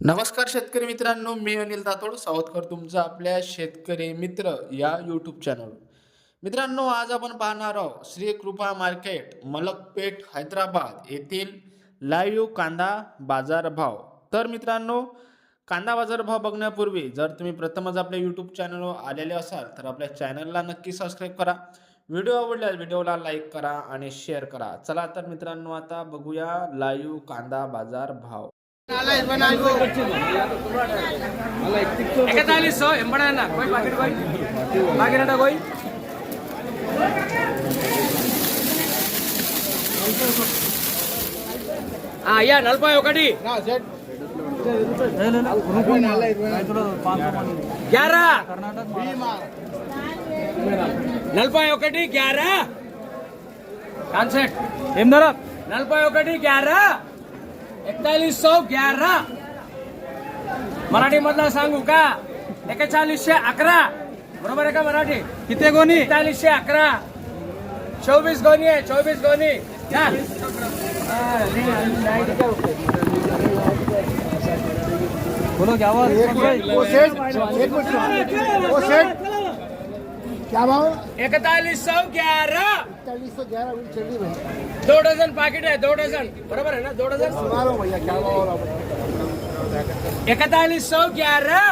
नमस्कार शेतकरी मित्रांनो मी अनिल तातोड सावतकर तुमचा आपल्या शेतकरी मित्र या यूट्यूब चॅनल मित्रांनो आज आपण पाहणार आहोत श्री कृपा मार्केट मलकपेठ हैदराबाद येथील लाईव्ह कांदा बाजार भाव. तर मित्रांनो कांदा बाजार भाव बघण्यापूर्वी जर तुम्ही प्रथमच आपल्या यूट्यूब चॅनलवर आलेले असाल तर आपल्या चॅनलला नक्की सबस्क्राईब करा. व्हिडिओ आवडल्यास व्हिडिओला लाईक करा आणि शेअर करा. चला तर मित्रांनो आता बघूया लाईव्ह कांदा बाजार भाव. इकतालीस सौ ఎంబడన్నా కోయి పాకెట్ కోయి పాకెట్ అట కోయి అయ్యా నలభై ఒకటి గ్యారా నలభై ఒకటి గ్యారా కాన్సెప్ట్ ఏం ధర నలభై ఒకటి గ్యారా एकतालीस सौ ग्यारह मराठी मधला सांगू का? एकेचाळीसशे अकरा. बरोबर आहे का मराठी? किती गोणी? एकतालीसशे अकरा. चोवीस गोणी आहे चोवीस गोणी. हा. बोलो क्या सेठ क्या भाव एकतालीस सौ ग्यारह चालीस सौ ग्यारह मिनट चल रही भाई. दो डझन पाकिट आहे दो डझन. बरोबर आहे ना? दो डझन? सुना लो भैया क्या भाव हो रहा है? इकतालीस सौ ग्यारह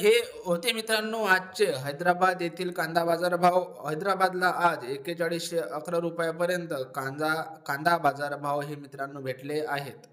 हे होते मित्रांनो आजचे. हैदराबाद येथील कांदा बाजार भाव हैदराबादला आज एक्केचाळीसशे अकरा रुपयापर्यंत कांदा कांदा बाजार भाव हे मित्रांनो भेटले आहेत.